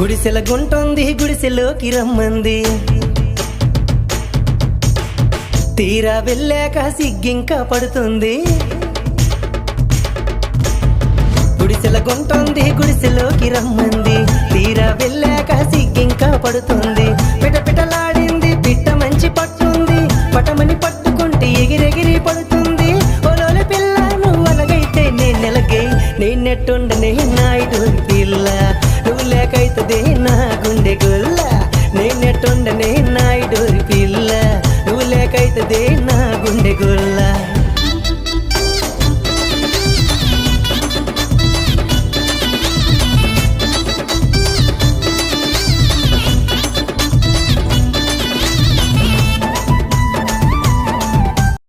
గుడిసెల గుంటుంది గుడిసెలోకి రమ్మంది. తీరా వెళ్ళాక సిగ్గింకా పడుతుంది. గుడిసెల గుంటుంది గుడిసెలోకి రమ్మంది. తీరా వెళ్ళాక సిగ్గింకా పడుతుంది. పిటపిటలాడింది పిట్ట మంచి పట్టుంది. పటమని పట్టుకుంటే ఎగిరెగిరి పడుతుంది. ఓలోల పిల్ల నువ్వు అలగైతే నేను ఎలగై నేను నేను నెట్టుండనే